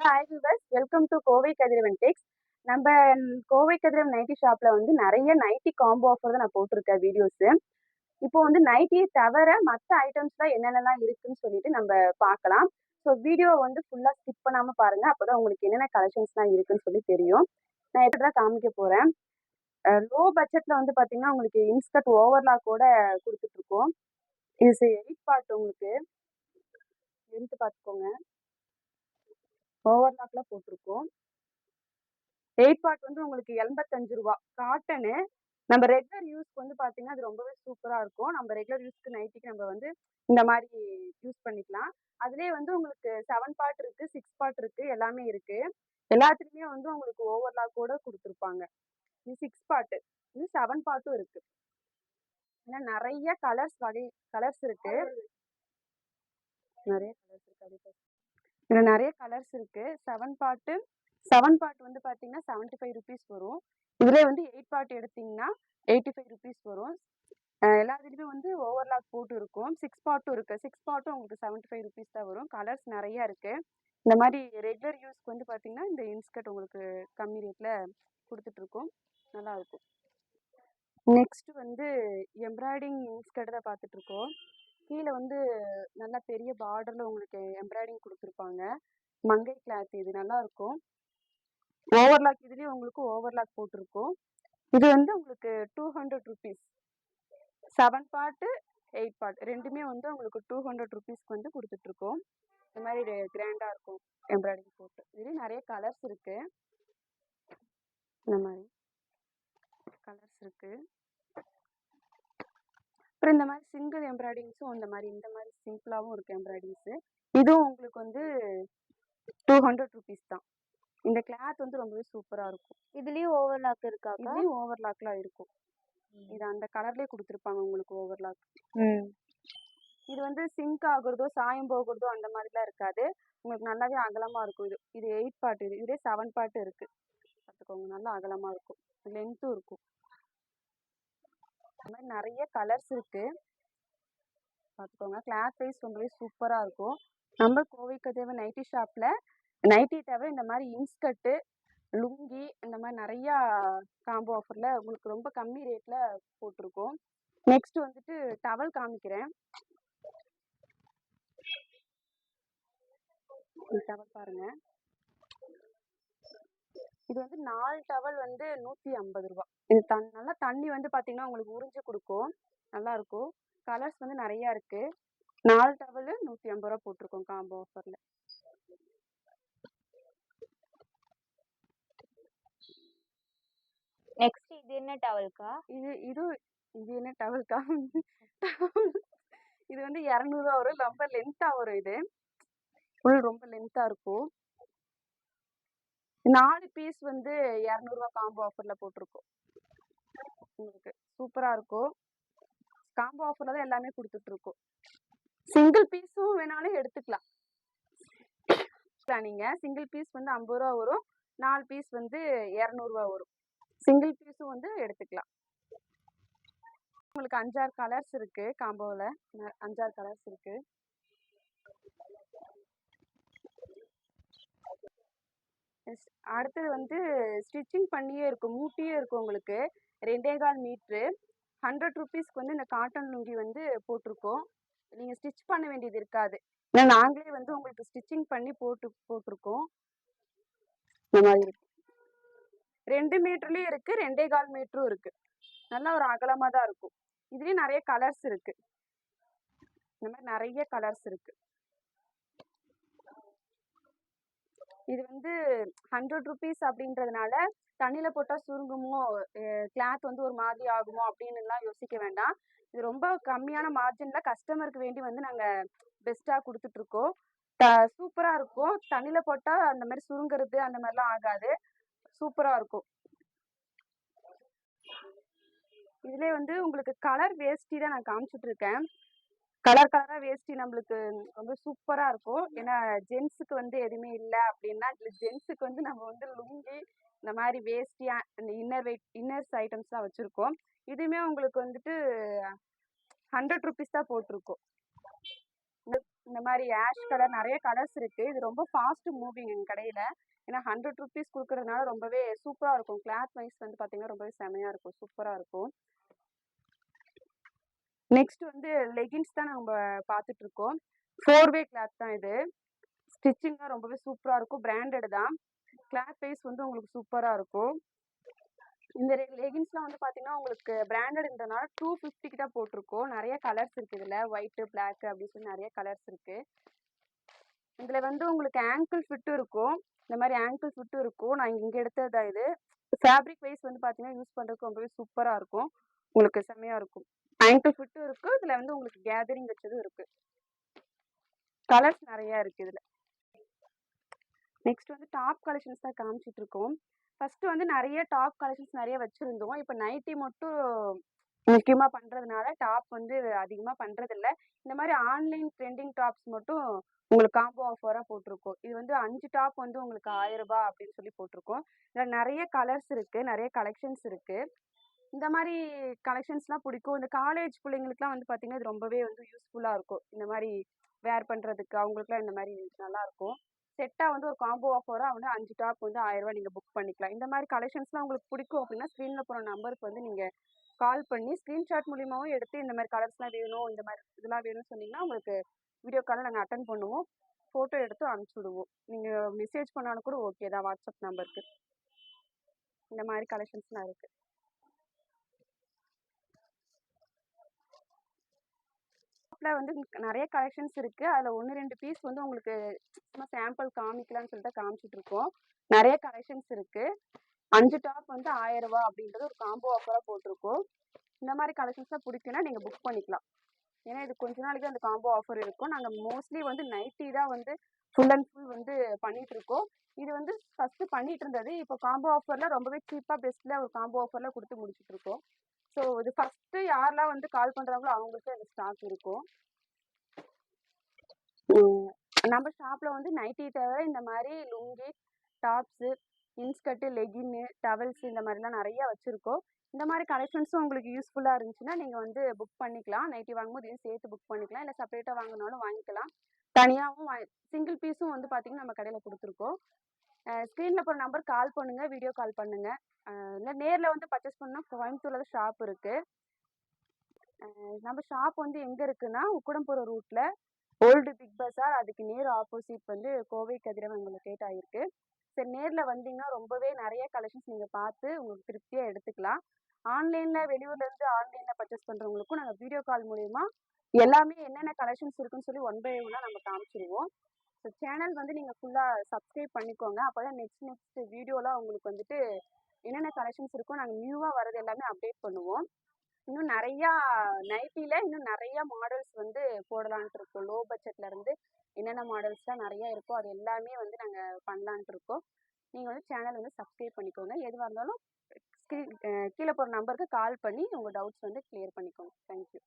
Hi viewers welcome to Kovai Kathiravan techs நம்ம கோவை கதிரவன் nightie ஷாப்பில் வந்து நிறைய நைட்டி காம்போ ஆஃபர் தான் நான் போட்டிருக்கேன் வீடியோஸ் இப்போ வந்து நைட்டியை தவிர மற்ற ஐட்டம்ஸ்லாம் என்னென்னலாம் இருக்குன்னு சொல்லிட்டு நம்ம பார்க்கலாம். ஸோ வீடியோ வந்து ஃபுல்லாக ஸ்கிப் பண்ணாமல் பாருங்க. அப்போதான் உங்களுக்கு என்னென்ன கலெக்ஷன்ஸ்லாம் இருக்குன்னு சொல்லி தெரியும். நான் எப்படி தான் காமிக்க போகிறேன் லோ பட்ஜெட்டில் வந்து பார்த்தீங்கன்னா உங்களுக்கு இன்ஸ்கட் ஓவர்லாக் கூட கொடுத்துட்ருக்கோம் இது எயிட் பார்ட் உங்களுக்கு. எடுத்து பார்த்துக்கோங்க. ஓவர்லாக்ல போட்டிருக்கோம். எயிட் பார்ட் வந்து உங்களுக்கு எண்பத்தஞ்சு ரூபா. காட்டனு நம்ம ரெகுலர் யூஸ்க்கு வந்து பார்த்தீங்கன்னா அது ரொம்பவே சூப்பராக இருக்கும். நம்ம ரெகுலர் யூஸ்க்கு நைட்டிக்கு நம்ம வந்து இந்த மாதிரி யூஸ் பண்ணிக்கலாம். அதுலேயே வந்து உங்களுக்கு செவன் பார்ட் இருக்கு சிக்ஸ் பார்ட் இருக்கு எல்லாமே இருக்கு. எல்லாத்துலேயுமே வந்து உங்களுக்கு ஓவர்லாக் கூட கொடுத்துருப்பாங்க. இது சிக்ஸ் பார்ட்டு இது செவன் பார்ட்டும் இருக்கு. ஏன்னா நிறைய கலர்ஸ் வகை கலர்ஸ் இருக்கு. நிறைய கலர்ஸ் இருக்கு. இதில் நிறைய கலர்ஸ் இருக்கு. செவன் பார்ட்டு செவன் பார்ட் வந்து பார்த்தீங்கன்னா செவன்ட்டி ஃபைவ் ருபீஸ் வரும். இதில் வந்து எயிட் பார்ட் எடுத்தீங்கன்னா எயிட்டி ஃபைவ் ருபீஸ் வரும். எல்லா இதுலேயுமே வந்து ஓவர்லாக் போட்டு இருக்கும். சிக்ஸ் பாட்டும் இருக்கு. சிக்ஸ் பாட்டும் உங்களுக்கு செவன்ட்டி ஃபைவ் ருபீஸ் தான் வரும். கலர்ஸ் நிறைய இருக்கு. இந்த மாதிரி ரெகுலர் யூஸ்க்கு வந்து பார்த்தீங்கன்னா இந்த இன்ஸ்கர்ட் உங்களுக்கு கம்மி ரேட்டில் கொடுத்துட்டு இருக்கோம் நல்லா இருக்கும். நெக்ஸ்ட் வந்து எம்ப்ராய்டிங் இன்ஸ்கர்ட் தான் பார்த்துட்டு இருக்கோம் கீழே வந்து நல்லா பெரிய பார்டரில் உங்களுக்கு எம்ப்ராய்டிங் கொடுத்துருப்பாங்க. மங்கை கிளாத் இது நல்லா இருக்கும். ஓவர்லாக் இதுலேயும் உங்களுக்கு ஓவர்லாக் போட்டிருக்கும். இது வந்து உங்களுக்கு two hundred rupees seven part eight part ரெண்டுமே வந்து உங்களுக்கு டூ ஹண்ட்ரட் ருபீஸ்க்கு வந்து கொடுத்துட்ருக்கோம் இந்த மாதிரி கிராண்டாக இருக்கும் எம்ப்ராய்டிங் போட்டு. இதுலேயும் நிறைய கலர்ஸ் இருக்குது இந்த மாதிரி. கலர்ஸ் இருக்குது அப்புறம் இந்த மாதிரி சிங்கிள் எம்ப்ராய்டிங்ஸும் இந்த மாதிரி இந்த மாதிரி சிம்பிளாகவும் இருக்கு எம்ப்ராய்டிங்ஸு இதுவும் உங்களுக்கு வந்து டூ ஹண்ட்ரட் ருபீஸ் தான். இந்த கிளாத் வந்து ரொம்பவே சூப்பராக இருக்கும். இதுலயும் ஓவர்லாக் இருக்காக்கா? இதுலேயும் ஓவர்லாக்லாம் இருக்கும். இது அந்த கலர்லேயே கொடுத்துருப்பாங்க உங்களுக்கு ஓவர்லாக் இது வந்து சிங்க் ஆகுறதோ சாயம் போகிறதோ அந்த மாதிரிலாம் இருக்காது. உங்களுக்கு நல்லாவே அகலமாக இருக்கும் இது. இது எயிட் பார்ட் இது இதே செவன் பார்ட் இருக்கு. பார்த்துக்கோங்க நல்லா அகலமாக இருக்கும். லென்த்தும் இருக்கும். இந்த மாதிரி நிறைய கலர்ஸ் இருக்கு. பார்த்துக்கோங்க. கிளாத் வைஸ் ரொம்பவே சூப்பராக இருக்கும். நம்ம கோவை கதவு நைட்டி ஷாப்பில் நைட்டி தவிர இந்த மாதிரி இன்ஸ்கர்ட்டு லுங்கி இந்த மாதிரி நிறையா காம்போ ஆஃபரில் உங்களுக்கு ரொம்ப கம்மி ரேட்டில் போட்டிருக்கோம். நெக்ஸ்ட் வந்துட்டு டவல் காமிக்கிறேன். டவல் பாருங்கள் இது வந்து நாலு டவல் வந்து நூற்றி ஐம்பது ரூபா. இது தன் நல்லா தண்ணி வந்து பார்த்தீங்கன்னா உங்களுக்கு உறிஞ்சு கொடுக்கும். நல்லா இருக்கும். கலர்ஸ் வந்து நிறையா இருக்கு. நாலு டவல் நூற்றி ஐம்பது ரூபா போட்டிருக்கோம் காம்போ ஆஃபரில் நெக்ஸ்ட் இது என்ன டவல்க்கா? இது இது இது என்ன டவல்க்கா? இது வந்து இரநூறுவா வரும் ரொம்ப லென்த்தாக வரும் இது. ஃபுல் ரொம்ப லென்த்தாக இருக்கும். நாலு பீஸ் வந்து இரநூறுவா காம்போ ஆஃபரில் போட்டிருக்கோம். உங்களுக்கு சூப்பராக இருக்கும். காம்போ ஆஃபரில் தான் எல்லாமே கொடுத்துட்ருக்கோம். சிங்கிள் பீஸும் வேணாலும் எடுத்துக்கலாம். நீங்கள் சிங்கிள் பீஸ் வந்து ஐம்பது ரூபா வரும். நாலு பீஸ் வந்து இரநூறுவா வரும். சிங்கிள் பீஸும் வந்து எடுத்துக்கலாம். உங்களுக்கு அஞ்சாறு கலர்ஸ் இருக்கு காம்போவில் அஞ்சாறு கலர்ஸ் இருக்கு. அடுத்தது வந்து ஸ்டிச்சிங் பண்ணியே இருக்கும் மூட்டியே இருக்கும் உங்களுக்கு. ரெண்டே கால் மீட்ரு. ஹண்ட்ரட் ருபீஸ்க்கு வந்து இந்த காட்டன் லுங்கி வந்து போட்டிருக்கோம். நீங்கள் ஸ்டிச் பண்ண வேண்டியது இருக்காது. ஏன்னா நாங்களே வந்து உங்களுக்கு ஸ்டிச்சிங் பண்ணி போட்டு போட்டிருக்கோம். இந்த மாதிரி இருக்கு. ரெண்டு மீட்டர்லேயும் இருக்குது ரெண்டே கால் மீட்டரும் இருக்குது நல்லா ஒரு அகலமாக தான் இருக்கும். இதுலேயும் நிறைய கலர்ஸ் இருக்குது இந்த மாதிரி நிறைய கலர்ஸ் இருக்குது இது வந்து ஹண்ட்ரட் ருபீஸ் அப்படின்றதுனால தண்ணியில போட்டா சுருங்குமோ? கிளாத் வந்து ஒரு மாதிரி ஆகுமோ? அப்படின்னு எல்லாம் யோசிக்க வேண்டாம். இது ரொம்ப கம்மியான மார்ஜின்ல கஸ்டமருக்கு வேண்டி வந்து நாங்க பெஸ்டா கொடுத்துட்டு இருக்கோம் சூப்பரா இருக்கும். தண்ணியில போட்டா அந்த மாதிரி சுருங்குறது அந்த மாதிரிலாம் ஆகாது. சூப்பரா இருக்கும். இதுலயே வந்து உங்களுக்கு கலர் வேஷ்டி தான் நான் காமிச்சிட்டு இருக்கேன் கலர் கலரா வேஷ்டி நம்மளுக்கு ரொம்ப சூப்பரா இருக்கும். ஏன்னா ஜென்ஸுக்கு வந்து எதுவுமே இல்லை அப்படின்னா ஜென்ஸுக்கு வந்து நம்ம வந்து லுங்கி இந்த மாதிரி வேஷ்டியா இந்த இன்னர் வெயிட் இன்னர்ஸ் ஐட்டம்ஸ்லாம் வச்சிருக்கோம். இதுவுமே உங்களுக்கு வந்துட்டு ஹண்ட்ரட் ருபீஸ் தான் போட்டிருக்கோம். இந்த மாதிரி ஆஷ் கலர் நிறைய கலர்ஸ் இருக்கு. இது ரொம்ப ஃபாஸ்ட் மூவிங் எங்க கடையில. ஏன்னா ஹண்ட்ரட் ருபீஸ் கொடுக்கறதுனால ரொம்பவே சூப்பரா இருக்கும். கிளாத் வைஸ் வந்து பாத்தீங்கன்னா ரொம்பவே செமையா இருக்கும். சூப்பரா இருக்கும். நெக்ஸ்ட் வந்து லெகின்ஸ் தான் நம்ம பார்த்துட்டு இருக்கோம் ஃபோர் வே கிளாத் தான் இது. ஸ்டிச்சிங்லாம் ரொம்பவே சூப்பராக இருக்கும். பிராண்டட் தான். கிளாத் வைஸ் வந்து உங்களுக்கு சூப்பராக இருக்கும். இந்த லெகின்ஸ்லாம் வந்து பார்த்தீங்கன்னா உங்களுக்கு பிராண்டட்ன்றனால டூ ஃபிஃப்டிக்கு தான் போட்டிருக்கோம். நிறைய கலர்ஸ் இருக்குது இதில். ஒயிட்டு பிளாக் அப்படின்னு சொல்லி நிறைய கலர்ஸ் இருக்குது இதில் வந்து உங்களுக்கு ஆங்கிள் ஃபிட்டும் இருக்கும். இந்த மாதிரி ஆங்கிள் ஃபிட்டும் இருக்கும். நான் இங்கே எடுத்தது தான் இது. ஃபேப்ரிக் வைஸ் வந்து பார்த்தீங்கன்னா யூஸ் பண்ணுறதுக்கு ரொம்பவே சூப்பராக இருக்கும். உங்களுக்கு செம்மையாக இருக்கும். ஆங்கிள் ஃபிட்டும் இருக்குது இதில் வந்து உங்களுக்கு கேதரிங் வச்சதும் இருக்குது கலர்ஸ் நிறையா இருக்குது இதில். நெக்ஸ்ட் வந்து டாப் கலெக்ஷன்ஸ் தான் காமிச்சிட்டு இருக்கோம். ஃபர்ஸ்ட் வந்து நிறைய டாப் கலெக்ஷன்ஸ் நிறைய வச்சுருந்தோம். இப்போ நைட்டி மட்டும் முக்கியமாக பண்ணுறதுனால டாப் வந்து அதிகமாக பண்ணுறதில்ல இந்த மாதிரி ஆன்லைன் ட்ரெண்டிங் டாப்ஸ் மட்டும் உங்களுக்கு காம்போ ஆஃபராக போட்டிருக்கோம். இது வந்து அஞ்சு டாப் வந்து உங்களுக்கு ஆயிரம் ரூபாய் அப்படின்னு சொல்லி போட்டிருக்கோம். இதில் நிறைய கலர்ஸ் இருக்குது நிறைய கலெக்ஷன்ஸ் இருக்குது இந்த மாதிரி கலெக்ஷன்ஸ்லாம் பிடிக்கும். இந்த காலேஜ் பிள்ளைங்களுக்குலாம் வந்து பார்த்திங்கன்னா இது ரொம்பவே வந்து யூஸ்ஃபுல்லாக இருக்கும். இந்த மாதிரி வேர் பண்ணுறதுக்கு அவங்களுக்குலாம் இந்த மாதிரி நல்லா இருக்கும். வந்து ஒரு காம்போ ஆஃபராக வந்து அஞ்சு டாப் வந்து ஆயிரம் ரூபாய் புக் பண்ணிக்கலாம். இந்த மாதிரி கலெக்ஷன்ஸ்லாம் உங்களுக்கு பிடிக்கும் அப்படின்னா ஸ்க்ரீனில் போகிற நம்பருக்கு வந்து நீங்கள் கால் பண்ணி ஸ்க்ரீன்ஷாட் மூலியமாகவும் எடுத்து இந்த மாதிரி கலர்ஸ்லாம் வேணும் இந்த மாதிரி இதெல்லாம் வேணும்னு சொன்னீங்கன்னா உங்களுக்கு வீடியோ காலில் நாங்கள் அட்டன் பண்ணுவோம். ஃபோட்டோ எடுத்து அனுப்பிச்சி விடுவோம். நீங்கள் மெசேஜ் பண்ணாலும் கூட ஓகே தான் வாட்ஸ்அப் நம்பருக்கு இந்த மாதிரி கலெக்ஷன்ஸ்லாம் இருக்குது ஷாப்பில் வந்து நிறைய கலெக்ஷன்ஸ் இருக்குது அதில் ஒன்று ரெண்டு பீஸ் வந்து உங்களுக்கு சும்மா சாம்பிள் காமிக்கலாம்னு சொல்லிட்டு காமிச்சிட்ருக்கோம் நிறைய கலெக்ஷன்ஸ் இருக்குது அஞ்சு டாப் வந்து ஆயிரம் அப்படின்றது ஒரு காம்போ ஆஃபராக போட்டிருக்கோம். இந்த மாதிரி கலெக்ஷன்ஸ்லாம் பிடிக்குன்னா நீங்கள் புக் பண்ணிக்கலாம். ஏன்னா இது கொஞ்ச நாளைக்கு அந்த காம்போ ஆஃபர் இருக்கும். நாங்கள் மோஸ்ட்லி வந்து நைட்டி தான் வந்து ஃபுல் அண்ட் ஃபுல் வந்து பண்ணிட்டு இருக்கோம். இது வந்து ஃபர்ஸ்ட் பண்ணிட்டு இருந்தது. இப்போ காம்போ ஆஃபர்ல ரொம்பவே சீப்பாக பெஸ்ட்ல ஒரு காம்போ ஆஃபர்ல கொடுத்து முடிச்சிட்டு இருக்கோம். ஸோ இது ஃபர்ஸ்ட் யாரெல்லாம் வந்து கால் பண்றாங்களோ அவங்களுக்கு அந்த ஸ்டாக் இருக்கும். நம்ம ஷாப்ல வந்து நைட்டி தவிர இந்த மாதிரி லுங்கி டாப்ஸு இன்ஸ்கர்ட்டு லெகின்னு டவல்ஸ் இந்த மாதிரிலாம் நிறைய வச்சிருக்கோம். இந்த மாதிரி கலெக்ஷன்ஸும் உங்களுக்கு யூஸ்ஃபுல்லாக இருந்துச்சுன்னா நீங்கள் வந்து புக் பண்ணிக்கலாம். நைட்டி வாங்கும்போது இதையும் சேர்த்து புக் பண்ணிக்கலாம். இல்லை செப்பரேட்டாக வாங்கினாலும் வாங்கிக்கலாம். தனியாகவும் வா சிங்கிள் பீஸும் வந்து பார்த்தீங்கன்னா நம்ம கடையில் கொடுத்துருக்கோம். ஸ்க்ரீனில் போகிற நம்பர் கால் பண்ணுங்கள் வீடியோ கால் பண்ணுங்கள் இல்லை நேரில் வந்து பர்ச்சேஸ் பண்ணால் கோயம்புத்தூரில் தான் ஷாப் இருக்குது நம்ம ஷாப் வந்து எங்கே இருக்குன்னா உக்கடம்புரம் ரூட்டில் ஓல்டு பிக் பஸார் அதுக்கு நேர் ஆப்போசிட் வந்து கோவை கதிரவன் லொக்கேட் ஆகிருக்கு சரி நேரில் வந்தீங்கன்னா ரொம்பவே நிறைய கலெக்ஷன்ஸ் நீங்கள் பார்த்து உங்களுக்கு திருப்தியாக எடுத்துக்கலாம். ஆன்லைனில் வெளியூர்லேருந்து ஆன்லைனில் பர்ச்சேஸ் பண்ணுறவங்களுக்கும் நாங்கள் வீடியோ கால் மூலிமா எல்லாமே என்னென்ன கலெக்ஷன்ஸ் இருக்குன்னு சொல்லி ஒன் பை ஒன்னாக நம்ம காமிச்சிருவோம். ஸோ சேனல் வந்து நீங்கள் ஃபுல்லாக சப்ஸ்கிரைப் பண்ணிக்கோங்க. அப்போ தான் நெக்ஸ்ட் நெக்ஸ்ட் வீடியோலாம் உங்களுக்கு வந்துட்டு என்னென்ன கலெக்ஷன்ஸ் இருக்கோ நாங்கள் நியூவாக வரது எல்லாமே அப்டேட் பண்ணுவோம். இன்னும் நிறையா நைட்டியில் இன்னும் நிறையா மாடல்ஸ் வந்து போடலான்ட்டு இருக்கோம். லோ பட்ஜெட்லேருந்து என்னென்ன மாடல்ஸ்லாம் நிறையா இருக்கோ அது எல்லாமே வந்து நாங்கள் பண்ணலான்ட்டு இருக்கோம். நீங்கள் வந்து சேனல் வந்து சப்ஸ்கிரைப் பண்ணிக்கோங்க. எதுவாக இருந்தாலும் ஸ்க்ரீன் கீழே போகிற நம்பருக்கு கால் பண்ணி உங்கள் டவுட்ஸ் வந்து கிளியர் பண்ணிக்கோங்க. தேங்க்யூ